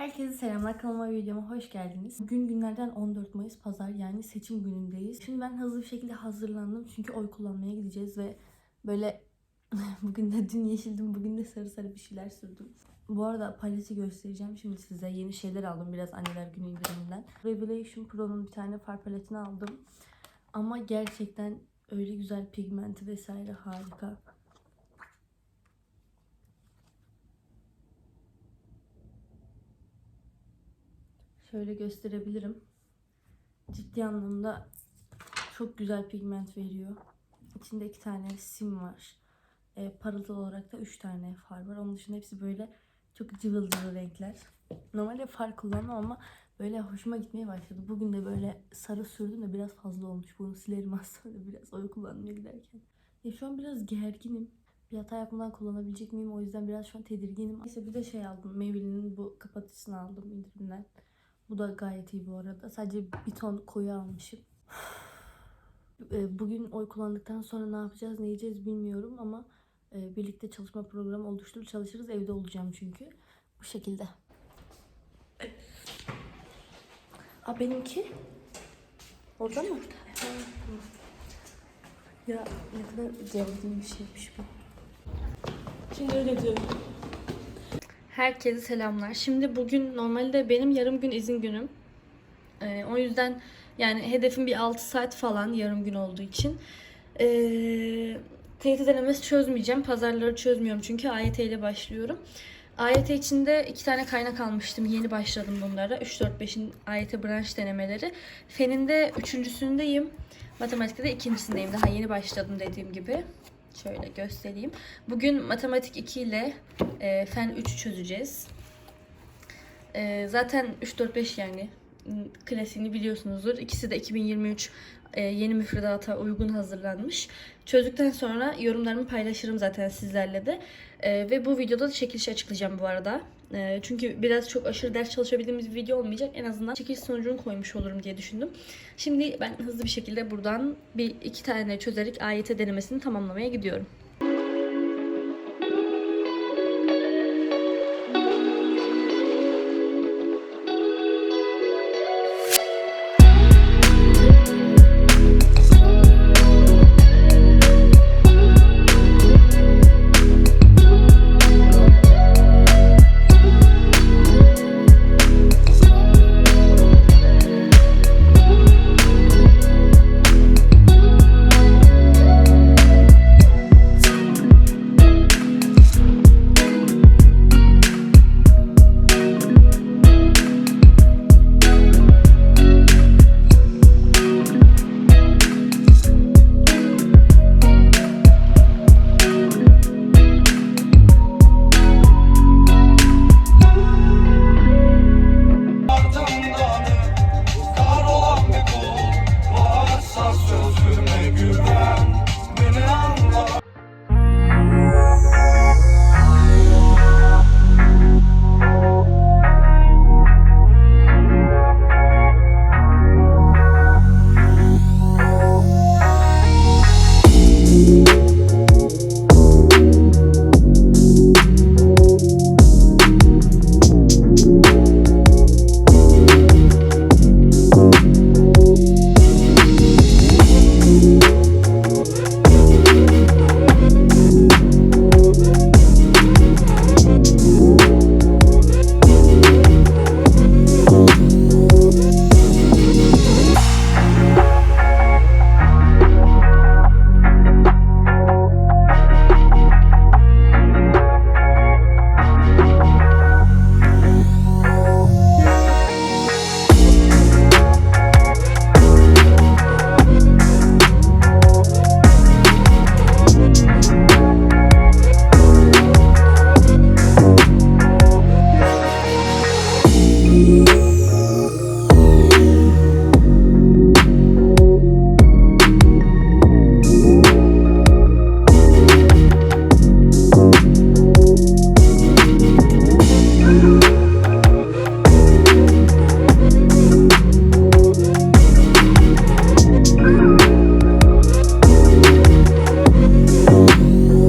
Herkese selamlar kanalıma videoma hoş geldiniz. Bugün günlerden 14 Mayıs pazar yani seçim günündeyiz. Şimdi ben hızlı bir şekilde hazırlandım çünkü oy kullanmaya gideceğiz ve böyle bugün de dün yeşildim bugün de sarı sarı bir şeyler sürdüm. Bu arada paleti göstereceğim şimdi size. Yeni şeyler aldım biraz anneler günü indiriminden. Revelation Pro'nun bir tane far paletini aldım. Ama gerçekten öyle güzel pigmenti vesaire harika. Şöyle gösterebilirim. Ciddi anlamda çok güzel pigment veriyor. İçinde iki tane sim var. E, parıltı olarak da üç tane far var. Onun dışında hepsi böyle çok cıvıl cıvıl renkler. Normalde far kullanmam ama böyle hoşuma gitmeye başladı. Bugün de böyle sarı sürdüm de biraz fazla olmuş. Bunu silerim aslında biraz oy kullanmaya giderken. Ya şu an biraz gerginim. Bir hata yapmadan kullanabilecek miyim? O yüzden biraz şu an tedirginim. Neyse bir de şey aldım. Maybelline'in bu kapatıcısını aldım indirimden. Bu da gayet iyi bu arada. Sadece bir ton koyu almışım. E, Bugün oy kullandıktan sonra ne yapacağız, ne yiyeceğiz bilmiyorum ama e, birlikte çalışma programı oluşturup çalışırız. Evde olacağım çünkü. Bu şekilde. Aa benimki? Orada mı? Tamam. Ya ne kadar gergin bir şeymiş bu. Şimdi öyle diyorum. Herkese selamlar. Şimdi bugün normalde benim yarım gün izin günüm. Ee, o yüzden yani hedefim bir 6 saat falan yarım gün olduğu için. Ee, TYT denemesi çözmeyeceğim. Pazarları çözmüyorum çünkü AYT ile başlıyorum. AYT içinde iki tane kaynak almıştım. Yeni başladım bunlara. 3, 4, 5'in AYT branş denemeleri. Fen'in de üçüncüsündeyim. Matematikte de ikincisindeyim. Daha yeni başladım dediğim gibi. Şöyle göstereyim. Bugün matematik 2 ile e, fen 3 çözeceğiz. E, zaten 3, 4, 5 yani klasiğini biliyorsunuzdur. İkisi de 2023 e, yeni müfredata uygun hazırlanmış. Çözdükten sonra yorumlarımı paylaşırım zaten sizlerle de. E, ve bu videoda da çekiliş açıklayacağım bu arada. E, çünkü biraz çok aşırı ders çalışabildiğimiz bir video olmayacak. En azından çekiliş sonucunu koymuş olurum diye düşündüm. Şimdi ben hızlı bir şekilde buradan bir iki tane çözerek AYT denemesini tamamlamaya gidiyorum.